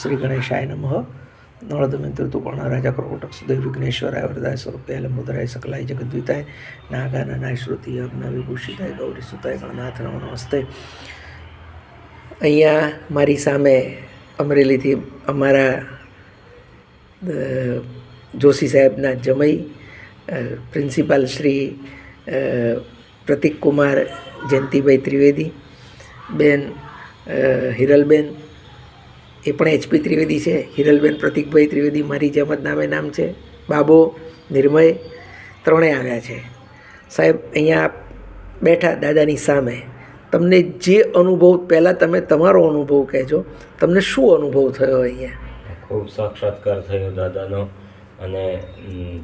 શ્રી ગણેશાય નમઃ. નળદમિત્રતુપર્ણ રાજા કર્કોટક સુદય વિઘ્નેશ્વરાય વરદાય સ્વરૂપે લંબોદરાય સકલાય જગદ્વિતાય. નાગાનનાય શ્રુતિ યજ્ઞ વિભૂષિતાય ગૌરી સુતાય ગણનાથ નમો નમસ્તે. અહીંયા મારી સામે અમરેલીથી અમારા જોશી સાહેબના જમઈ પ્રિન્સિપાલ શ્રી પ્રતિક કુમાર જયંતિભાઈ ત્રિવેદી, બેન હિરલબેન એ પણ એચપી ત્રિવેદી છે. હિરલબેન પ્રતિકભાઈ ત્રિવેદી મારી જેમ જ નામે નામ છે. બાબો, નિર્મય ત્રણેય આવ્યા છે. સાહેબ, અહીંયા બેઠા દાદાની સામે, તમને જે અનુભવ, પહેલાં તમે તમારો અનુભવ કહેજો. તમને શું અનુભવ થયો અહીંયા? ખૂબ સાક્ષાત્કાર થયો દાદાનો. અને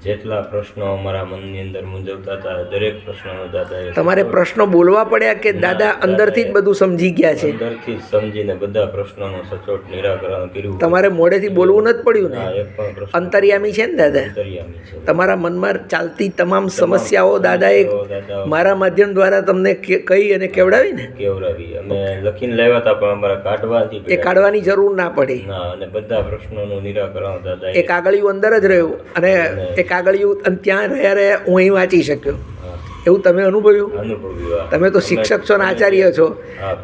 જેટલા પ્રશ્નો અમારા મનની અંદર મૂંઝવતા હતા દરેક પ્રશ્નનો દાદાએ તમારે પ્રશ્નો બોલવા પડ્યા કે દાદા અંદરથી જ બધું સમજી ગયા છે? અંદરથી જ સમજીને બધા પ્રશ્નોનું સચોટ નિરાકરણ કર્યું તમારે મોડેથી બોલવું નથી પડ્યું ને? પ્રશ્ન અંતર્યામી છે ને દાદા? અંતર્યામી છે. તમારા મનમાં ચાલતી તમામ સમસ્યાઓ દાદાએ દાદા મારા માધ્યમ દ્વારા તમને કહી અને કેવડાવી ને? કેવડાવી. અમે લખીને લાવ્યા હતા પણ અમારા કાઢવાથી એ કાઢવાની જરૂર ના પડી. અને બધા પ્રશ્નોનું નિરાકરણ દાદા એ કાગળિયું અંદર જ રહ્યું. અને એ કાગળિયું અને ત્યાં રહ્યા રહ્યા હું અહીં વાંચી શક્યો. એવું તમે અનુભવ્યું? અનુભવ્યું તમે તો શિક્ષક છો ને આચાર્ય છો.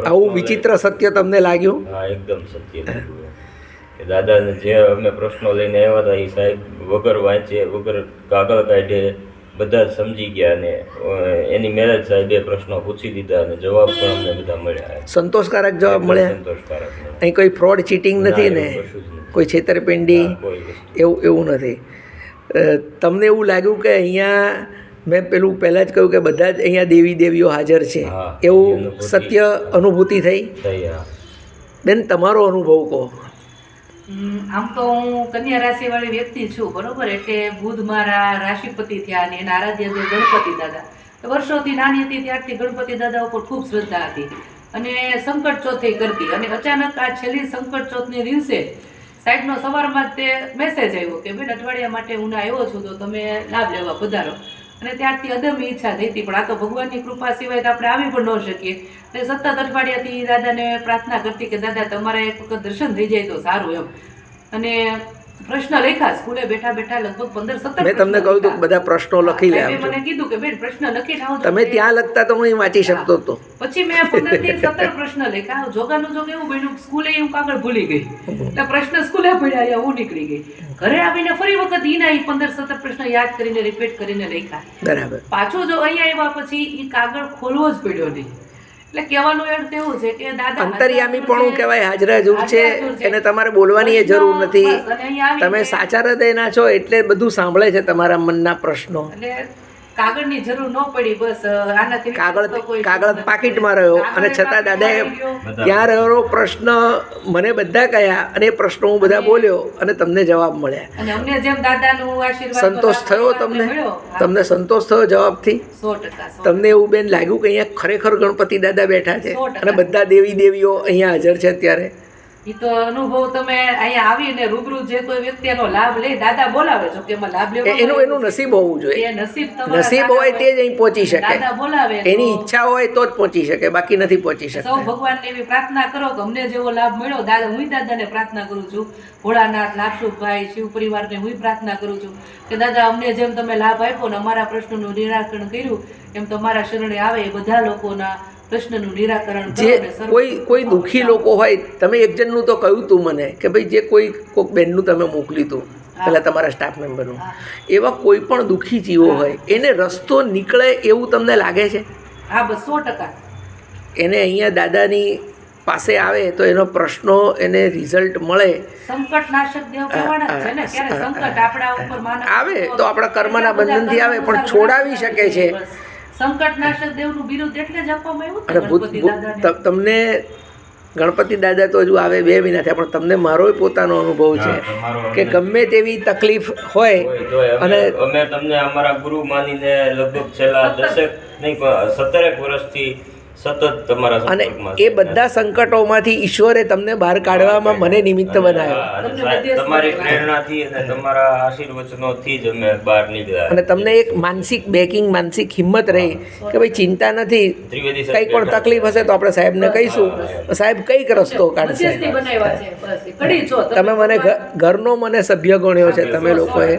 આવું વિચિત્ર સત્ય તમને લાગ્યું? એકદમ સત્ય દાદાને જે અમે પ્રશ્નો લઈને આવ્યા હતા એ સાહેબ વગર વાંચે વગર કાગળ કાઢે બધા સમજી ગયા અને એની મેરેજ સાહેબે પ્રશ્નો પૂછી દીધા અને જવાબ પણ અમને બધા મળ્યા. સંતોષકારક જવાબ મળ્યા? સંતોષકારક અહીં કોઈ ફ્રોડ ચીટિંગ નથી ને. કોઈ છેતરપિંડી એવું એવું નથી. તમને એવું લાગ્યું કે અહીંયા મેં પેલું પહેલાં જ કહ્યું કે બધા જ અહીંયા દેવી દેવીઓ હાજર છે. એવું સત્ય અનુભૂતિ થઈ? બેન તમારો અનુભવ કહો. આમ તો હું કન્યા રાશિ વાળી વ્યક્તિ છું બરોબર? એટલે બુધ મારા રાશિપતિ થયા અને એના આરાધ્ય દેવ ગણપતિ દાદા. વર્ષોથી નાની હતી ત્યારથી ગણપતિ દાદા ઉપર ખૂબ શ્રદ્ધા હતી. અને સંકટ ચોથે કરતી. અને અચાનક આ છેલ્લી સંકટ ચોથને દિવસે સાહેબનો સવારમાં તે મેસેજ આવ્યો કે, બેન, અઠવાડિયા માટે હું આવ્યો છું, તો તમે લાભ લેવા પધારો. અને ત્યારથી અદમ્ય ઈચ્છા થઈ હતી, પણ આ તો ભગવાનની કૃપા સિવાય તો આપણે આવી પણ ન શકીએ. એટલે સતત અઠવાડિયાથી દાદાને પ્રાર્થના કરતી કે, દાદા, તમારા એક વખત દર્શન થઈ જાય તો સારું એમ. અને પ્રશ્ન લખ્યા સ્કૂલે બેઠા બેઠા લગભગ પંદર સત્તર મેં તમને કહ્યું હતું બધા પ્રશ્નો લખી લે મને કીધું કે બેન પ્રશ્ન લખી લાવો તમે ત્યાં લખતા તો હું વાંચી શકતો હતો પછી મેં પંદરથી સત્તર પ્રશ્ન લખ્યા. જોગાનું જોગ એવું બન્યું સ્કૂલે હું કાગળ ભૂલી ગઈ. એટલે પ્રશ્ન સ્કૂલે પડ્યા હું નીકળી ગઈ. ઘરે આવીને ફરી વખત ઈના ઈ પંદર સત્તર પ્રશ્ન યાદ કરીને રિપીટ કરીને લખ્યા. બરાબર. પાછું જો અહીંયા આવ્યા પછી એ કાગળ ખોલવો જ પડ્યો નહીં. એટલે કહેવાનું અર્થ એવું છે કે દાદા અંતર્યામી પણ કહેવાય હાજરા જરૂર છે. એને તમારે બોલવાની એ જરૂર નથી. તમે સાચા હૃદયના છો એટલે બધું સાંભળે છે તમારા મનના પ્રશ્નો. એટલે કાગળની જરૂર ન પડી બસ આનાથી કાગળ કાગળ પાકીટમાં રહ્યો અને છતાં દાદાએ. ત્યાં રહેલો પ્રશ્ન મને બધા કહ્યા અને એ પ્રશ્નો હું બધા બોલ્યો અને તમને જવાબ મળ્યા. અને અમને જેમ દાદાનું આશીર્વાદ સંતોષ થયો તમને? તમને સંતોષ થયો જવાબથી? સો ટકા તમને એવું બેન લાગ્યું કે અહીંયા ખરેખર ગણપતિ દાદા બેઠા છે? અને બધા દેવી દેવીઓ અહીંયા હાજર છે અત્યારે? ઈ તો અનુભવ તમે અહીંયા આવીને રૂબરૂ જે કોઈ વ્યક્તિ એનો લાભ લે દાદા બોલાવે છો કે એમાં લાભ લેવો એનું એનું નસીબ હોવું જોઈએ. નસીબ નસીબ હોય તે જ અહીં પહોંચી શકે. દાદા બોલાવે એની ઈચ્છા હોય તો જ પહોંચી શકે બાકી નથી પહોંચી સૌ શકતા. ભગવાનને એવી પ્રાર્થના કરો કે અમને જેવો લાભ મળ્યો દાદા હું દાદાને પ્રાર્થના કરું છું. ભોળાનાથ લાક્ષુભાઈ શિવ પરિવારને હું પ્રાર્થના કરું છું કે દાદા અમને જેમ તમે લાભ આપ્યો ને અમારા પ્રશ્નનું નિરાકરણ કર્યું એમ તમારા શરણે આવે એ બધા લોકોના પ્રશ્નનું નિરાકરણ જે કોઈ કોઈ દુઃખી લોકો હોય તમે એક જણનું તો કહ્યું તું મને કે ભાઈ જે કોઈ કોઈક બેનનું તમે મોકલ્યું તું પહેલાં તમારા સ્ટાફ મેમ્બરનું એવા કોઈ પણ દુઃખી જીવો હોય એને રસ્તો નીકળે એવું તમને લાગે છે? હા બસો ટકા. એને અહીંયા દાદાની પાસે આવે તો એનો પ્રશ્નો એને રિઝલ્ટ મળે. સંકટ નાશક દેવ કહેવાના છે ને ક્યારે સંકટ આપણા ઉપર માનવ આવે તો આપણા કર્મના બંધનથી આવે પણ છોડાવી શકે છે. બસ. દેવનું બિરુદ એટલે જ આપવામાં આવ્યું અને ને ભૂત ગણપતિ દાદાને તમને ગણપતિ દાદા તો હજુ આવે બે મહિના થયા પણ તમને મારો પોતાનો અનુભવ છે કે ગમે તેવી તકલીફ હોય અને અમે તમને અમારા ગુરુ માનીને લગભગ છેલ્લા દસેક નહીં પણ સત્તરેક વર્ષથી સતત તમારા અને એ બધા સંકટોમાંથી ઈશ્વરે તમને બહાર કાઢવામાં મને નિમિત્ત બનાવ્યો. તમારી. પ્રેરણાથી અને તમારા આશીર્વચનોથી જ અમે બહાર નીકળ્યા. અને તમને એક માનસિક બેકિંગ માનસિક હિંમત રહી કે ભાઈ ચિંતા નથી. કંઈ પણ તકલીફ હશે તો આપણે સાહેબને કહીશું. સાહેબ કંઈક રસ્તો કાઢશે. તમે મને ઘરનો મને સભ્ય ગણ્યો છે તમે લોકોએ.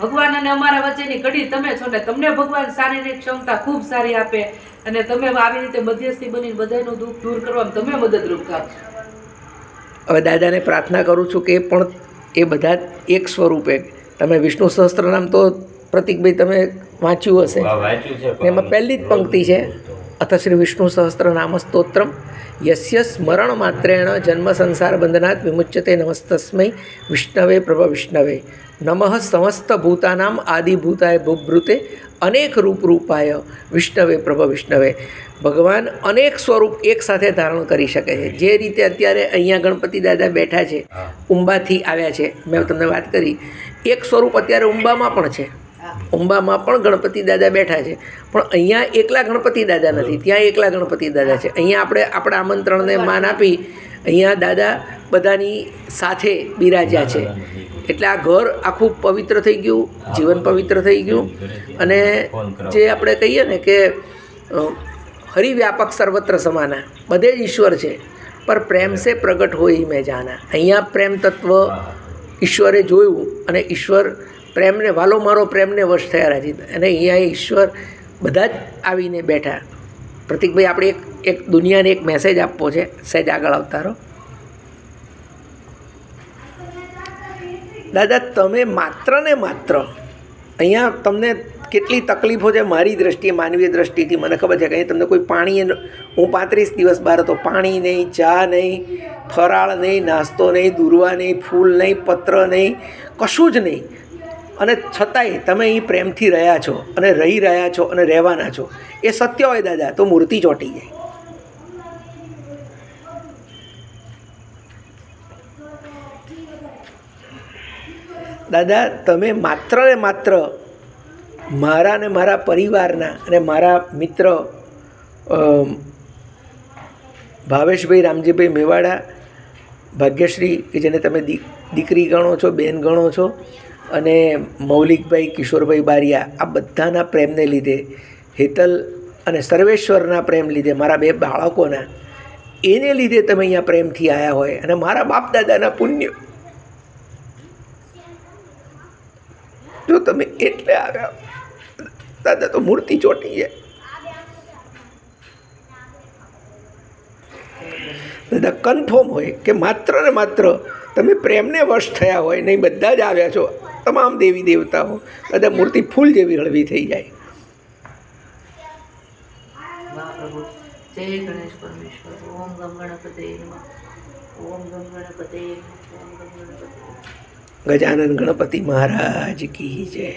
ભગવાન અને અમારા વચ્ચેની કડી તમે છો ને તમને ભગવાન શારીરિક ક્ષમતા ખૂબ સારી આપે અને તમે આવી રીતે મધ્યસ્થી બનીને બધાનું દુઃખ દૂર કરવામાં તમે મદદરૂપ થાવ હવે દાદાને પ્રાર્થના કરું છું કે પણ એ બધા એક સ્વરૂપે. તમે વિષ્ણુ સહસ્ત્રનામ તો પ્રતિકભાઈ તમે વાંચ્યું હશે. એમાં પહેલી જ પંક્તિ છે. અથ શ્રી વિષ્ણુ સહસ્ત્ર નામસ્તોત્રમ યસ્ય સ્મરણ માત્રેણ જન્મ સંસાર બંધનાત વિમુચ્યતે નમસ્તસ્મૈ વિષ્ણવે પ્રભ વિષ્ણવે નમઃ સમસ્ત ભૂતાનામ આદિભૂતાય ભૂભૃતે અનેક રૂપ રૂપાય વિષ્ણવે પ્રભ વિષ્ણવે ભગવાન અનેક સ્વરૂપ એક સાથે ધારણ કરી શકે છે જે રીતે અત્યારે અહીંયા ગણપતિ દાદા બેઠા છે ઉંબાથી આવ્યા છે મેં તમને વાત કરી એક સ્વરૂપ અત્યારે ઉંબામાં પણ છે ઉંબામાં પણ ગણપતિ દાદા બેઠા છે. પણ અહીંયા એકલા ગણપતિ દાદા નથી. ત્યાં એકલા ગણપતિ દાદા છે. અહીંયા આપણે આપણા આમંત્રણને માન આપી અહીંયા દાદા બધાની સાથે બિરાજ્યા છે. એટલે આ ઘર આખું પવિત્ર થઈ ગયું, જીવન પવિત્ર થઈ ગયું. અને જે આપણે કહીએ ને કે હરિવ્યાપક સર્વત્ર સમાના બધે જ ઈશ્વર છે. પર પ્રેમ સે પ્રગટ હોય મેં જાના. અહીંયા પ્રેમ તત્વ ઈશ્વરે જોયું અને ઈશ્વર પ્રેમને, વાલો મારો પ્રેમને વશ થયા રાજી અને અહીંયા ઈશ્વર બધા જ આવીને બેઠા. પ્રતિકભાઈ, આપણે એક એક દુનિયાને એક મેસેજ આપવો છે. સહેજ આગળ આવતા રહો. દાદા, તમે માત્ર ને માત્ર અહીંયા તમને કેટલી તકલીફો છે મારી દ્રષ્ટિએ, માનવીય દ્રષ્ટિથી. મને ખબર છે કે અહીં તમને કોઈ પાણી હું પાંત્રીસ દિવસ બહાર હતો. પાણી નહીં, ચા નહીં, ફરાળ નહીં, નાસ્તો નહીં, દુર્વા નહીં, ફૂલ નહીં, પત્ર નહીં, કશું જ નહીં. અને છતાંય તમે અહીં પ્રેમથી રહ્યા છો અને રહી રહ્યા છો અને રહેવાના છો. એ સત્ય હોય દાદા, તો મૂર્તિ ચોંટી જાય. દાદા, તમે માત્ર ને માત્ર મારા ને મારા પરિવારના અને મારા મિત્ર ભાવેશભાઈ, રામજીભાઈ મેવાડા, ભાગ્યશ્રી, કે જેને તમે દીકરી ગણો છો, બેન ગણો છો અને મૌલિકભાઈ કિશોરભાઈ બારિયા, આ બધાના પ્રેમને લીધે, હેતલ અને સર્વેશ્વરના પ્રેમ લીધે, મારા બે બાળકોના, એને લીધે તમે અહીંયા પ્રેમથી આવ્યા હોય અને મારા બાપ દાદાના પુણ્ય. જો તમે એટલે આવ્યા, દાદા તો મૂર્તિ ચોટી જાય. દાદા કન્ફર્મ હોય કે માત્ર ને માત્ર તમે પ્રેમને વશ થયા હોય નહીં બધા જ આવ્યા છો તમામ દેવી દેવતાઓ દાદા મૂર્તિ ફૂલ જેવી હળવી થઈ જાય. જય ગણેશ પરમેશ્વર ઓમ ગમ ગણપતે ઓમ ગમ ગણપતે ઓમ ગમ ગણપતે ગજાનન ગણપતિ મહારાજ કી જય.